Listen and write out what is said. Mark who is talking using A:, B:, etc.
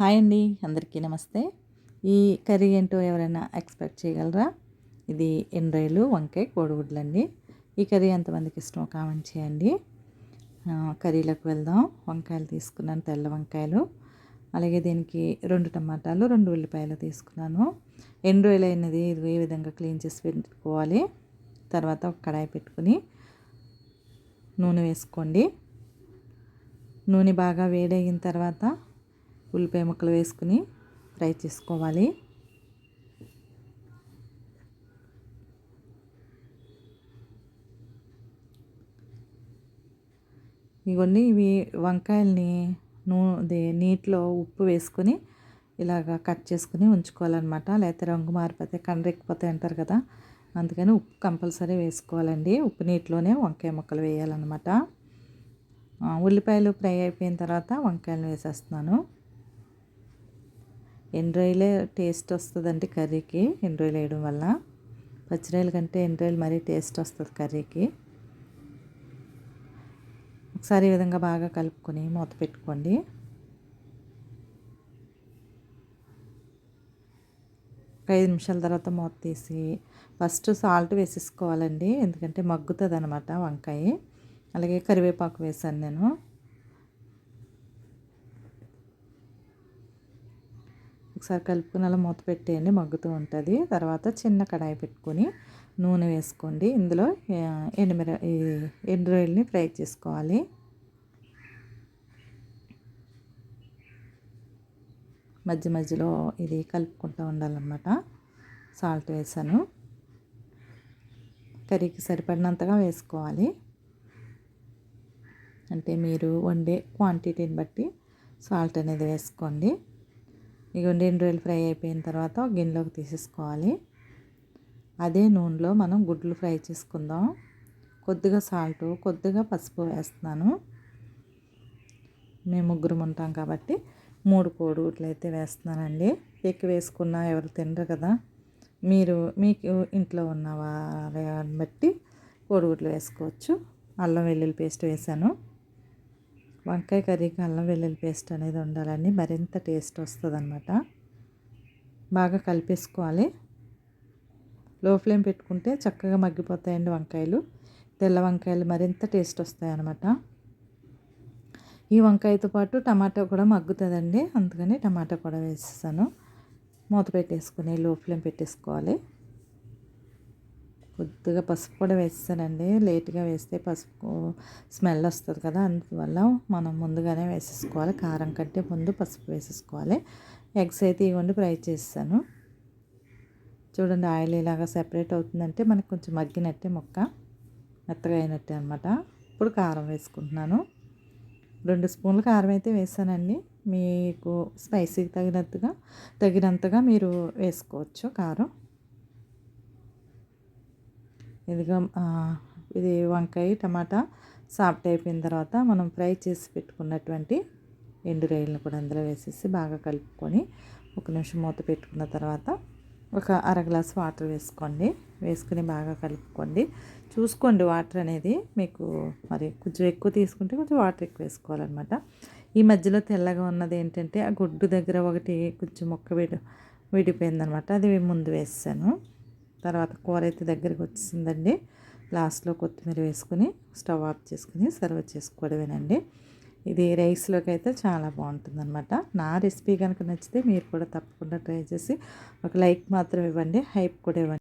A: Hi అండి అందరికీ నమస్తే. ఈ కర్రీ ఏంటో ఎవరైనా ఎక్స్పెక్ట్ చేయగలరా? ఇది ఎండ్రాయిలు వంకాయ కోడిగుడ్లు అండి ఈ కర్రీ ఎంతమందికి ఇష్టమో కామెంట్ చేయండి. కర్రీలోకి వెళ్దాం. వంకాయలు తీసుకున్నాను తెల్ల వంకాయలు. అలాగే దీనికి రెండు టమాటాలు రెండు ఉల్లిపాయలు తీసుకున్నాను. ఎండ్రాయిల్ అయినది ఇది ఏ విధంగా క్లీన్ చేసి పెట్టుకోవాలి. తర్వాత ఒక కడాయి పెట్టుకుని నూనె వేసుకోండి. నూనె బాగా వేడయిన తర్వాత ఉల్లిపాయ ముక్కలు వేసుకుని ఫ్రై చేసుకోవాలి. ఇవన్నీ ఇవి వంకాయల్ని నూ నీటిలో ఉప్పు వేసుకొని ఇలాగ కట్ చేసుకుని ఉంచుకోవాలన్నమాట. లేకపోతే రంగు మారిపోతే కండ్రెక్కిపోతాయి అంటారు కదా. అందుకని ఉప్పు కంపల్సరీ వేసుకోవాలండి. ఉప్పు నీటిలోనే వంకాయ ముక్కలు వేయాలన్నమాట. ఉల్లిపాయలు ఫ్రై అయిపోయిన తర్వాత వంకాయలు వేసేస్తున్నాను. ఎండ్రాయిలే టేస్ట్ వస్తుందండి కర్రీకి ఎండ్రాయిల్ వేయడం వల్ల. పచ్చిరాయల కంటే ఎండ్రాయిల్ మరీ టేస్ట్ వస్తుంది కర్రీకి. ఒకసారి ఈ విధంగా బాగా కలుపుకొని మూత పెట్టుకోండి. ఐదు నిమిషాల తర్వాత మూత తీసి ఫస్ట్ సాల్ట్ వేసేసుకోవాలండి ఎందుకంటే మగ్గుతుంది అనమాట వంకాయ. అలాగే కరివేపాకు వేసాను నేను. ఒకసారి కలుపుకుని అలా మూత పెట్టేయండి మగ్గుతూ ఉంటుంది. తర్వాత చిన్న కడాయి పెట్టుకొని నూనె వేసుకోండి. ఇందులో ఎండుమిర ఎండు ఫ్రై చేసుకోవాలి. మధ్య మధ్యలో ఇది కలుపుకుంటూ ఉండాలన్నమాట. సాల్ట్ వేసాను. కర్రీకి సరిపడినంతగా వేసుకోవాలి. అంటే మీరు వండే క్వాంటిటీని బట్టి సాల్ట్ అనేది వేసుకోండి. ఇగోండి రెండు రోజులు ఫ్రై అయిపోయిన తర్వాత గిన్నెలోకి తీసేసుకోవాలి. అదే నూనెలో మనం గుడ్లు ఫ్రై చేసుకుందాం. కొద్దిగా సాల్ట్ కొద్దిగా పసుపు వేస్తున్నాను. మేము ముగ్గురం ఉంటాం కాబట్టి మూడు కోడిగుడ్లు అయితే వేస్తున్నానండి. ఎక్కువ వేసుకున్నా ఎవరు తినరు కదా. మీరు మీకు ఇంట్లో ఉన్న వారిని బట్టి కోడిగుడ్లు వేసుకోవచ్చు. అల్లం వెల్లుల్లి పేస్ట్ వేసాను వంకాయ కర్రీకి అల్లం వెల్లుల్లి పేస్ట్ అనేది ఉండాలని మరింత టేస్ట్ వస్తుంది అనమాట బాగా కలిపేసుకోవాలి. లో ఫ్లేమ్ పెట్టుకుంటే చక్కగా మగ్గిపోతాయండి వంకాయలు. తెల్ల వంకాయలు మరింత టేస్ట్ వస్తాయి అన్నమాట ఈ వంకాయతో పాటు టమాటా కూడా మగ్గుతుందండి. అందుకని టమాటా కూడా వేసేసాను. మూత పెట్టేసుకుని లో ఫ్లేమ్ పెట్టేసుకోవాలి. కొద్దిగా పసుపు కూడా వేస్తానండి. లేట్గా వేస్తే పసుపు స్మెల్ వస్తుంది కదా అందువల్ల మనం ముందుగానే వేసేసుకోవాలి. కారం కంటే ముందు పసుపు వేసేసుకోవాలి. ఎగ్స్ అయితే ఇవ్వండి ఫ్రై చేస్తాను. చూడండి ఆయిల్ ఇలాగా సెపరేట్ అవుతుందంటే మనకు కొంచెం మగ్గినట్టే మొక్క మెత్తగా అయినట్టే అనమాట ఇప్పుడు కారం వేసుకుంటున్నాను. రెండు స్పూన్లు కారం అయితే వేసానండి. మీకు స్పైసీకి తగినట్టుగా తగినంతగా మీరు వేసుకోవచ్చు కారం. ఇదిగా ఇది వంకాయ టమాటా సాఫ్ట్ అయిపోయిన తర్వాత మనం ఫ్రై చేసి పెట్టుకున్నటువంటి ఎండు రొయ్యలను కూడా అందులో వేసేసి బాగా కలుపుకొని ఒక నిమిషం మూత పెట్టుకున్న తర్వాత ఒక అర గ్లాస్ వాటర్ వేసుకోండి. వేసుకుని బాగా కలుపుకోండి. చూసుకోండి వాటర్ అనేది మీకు మరి కొంచెం ఎక్కువ తీసుకుంటే కొంచెం వాటర్ ఎక్కువ వేసుకోవాలన్నమాట. ఈ మధ్యలో తెల్లగా ఉన్నది ఏంటంటే ఆ గుడ్డు దగ్గర ఒకటి కొంచెం మొక్క విడి విడిపోయిందనమాట అది ముందు వేసాను తర్వాత కూర అయితే దగ్గరికి వచ్చిందండి లాస్ట్లో కొత్తిమీర వేసుకుని స్టవ్ ఆఫ్ చేసుకుని సర్వ్ చేసుకోవడమేనండి. ఇది రైస్లోకి అయితే చాలా బాగుంటుంది అనమాట నా రెసిపీ కనుక నచ్చితే మీరు కూడా తప్పకుండా ట్రై చేసి ఒక లైక్ మాత్రం ఇవ్వండి. హైప్ కూడా ఇవ్వండి.